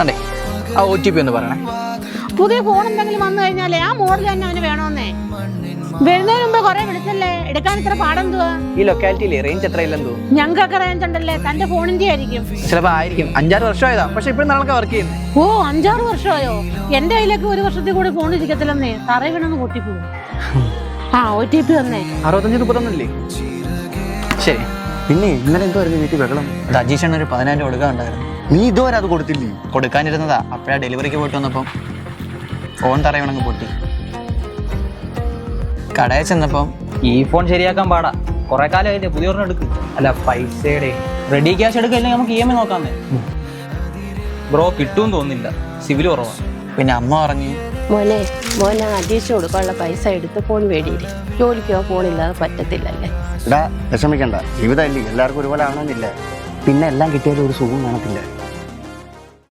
അതെ. ആ O T P ഒന്ന് പറയണേ. പുതിയ ഫോൺ എന്തെങ്കിലും വന്നു കഴിഞ്ഞാലേ ആ മോഡൽ തന്നെ അവന് വേണമെന്നേ വരുന്നതിന് മുമ്പ് കൊറേ വിളിച്ചല്ലേ? എടുക്കാൻ ഇത്ര പാടെന്തുവാ? ഈ ലൊക്കാലിറ്റിയിലെ റേഞ്ച് എത്ര ഇല്ലെന്ന് തോന്നുന്നു ഞങ്ങൾക്കൊക്കെ റേഞ്ച് ഉണ്ടല്ലേ? തന്റെ ഫോണിന്റെ ആയിരിക്കും. ചിലപ്പോ ആയിരിക്കും. അഞ്ചാറ് വർഷമായതാ. പക്ഷെ ഇപ്പോഴും നമ്മളൊക്കെ വർക്ക് ചെയ്യുന്നത് ഓ അഞ്ചാറ് വർഷമായോ? എന്റെ കയ്യിലേക്ക് ഒരു വർഷത്തിൽ കൂടി ഫോൺ ഇരിക്കത്തില്ലെന്നേ. തറ വീണെന്ന് പൊട്ടിപ്പോകും. ആ ഒ ടി പി വന്നേ. അറുപത്തഞ്ച് മുപ്പത്തൊന്നല്ലേ? ശരി. പിന്നെ ഇന്നലെ എന്തോ വീട്ടിൽ ബഹളം? അത് അജീഷണ് ഒരു പതിനായിരം കൊടുക്കാൻ കൊടുക്കാനുണ്ടായിരുന്നു നീ ഇതുവരെ അത് കൊടുത്തില്ലേ? കൊടുക്കാനിരുന്നതാ. അപ്പോഴാ ഡെലിവറിക്ക് പോയിട്ട് വന്നപ്പം ഫോൺ തറയണങ്ങ് പൊട്ടി. കടയിൽ ചെന്നപ്പം ഈ ഫോൺ ശരിയാക്കാൻ പാടാ. കുറെ കാലമായില്ലേ പുതിയ ഒരെണ്ണം എടുക്ക്. അല്ല പൈസയുടെ. റെഡി ക്യാഷ് എടുക്കില്ലെങ്കിൽ നമുക്ക് ഇ എം ഐ നോക്കാന്നേ. ബ്രോ കിട്ടും തോന്നില്ല സിവിൽ കുറവാ. പിന്നെ അമ്മ പറഞ്ഞു മോനെ മോനെ അഡീഷ് കൊടുക്കാനുള്ള പൈസ എടുത്ത് ഫോൺ വേടിയില്ലേ ജോലിക്കോ ഫോണില്ലാതെ പറ്റത്തില്ലല്ലേ? ഇടാ വിഷമിക്കണ്ട. ജീവിതമല്ലേ എല്ലാവർക്കും ഒരുപോലെ ആവണമെന്നില്ല? പിന്നെ എല്ലാം കിട്ടിയാലും ഒരു സുഖം കാണത്തില്ല.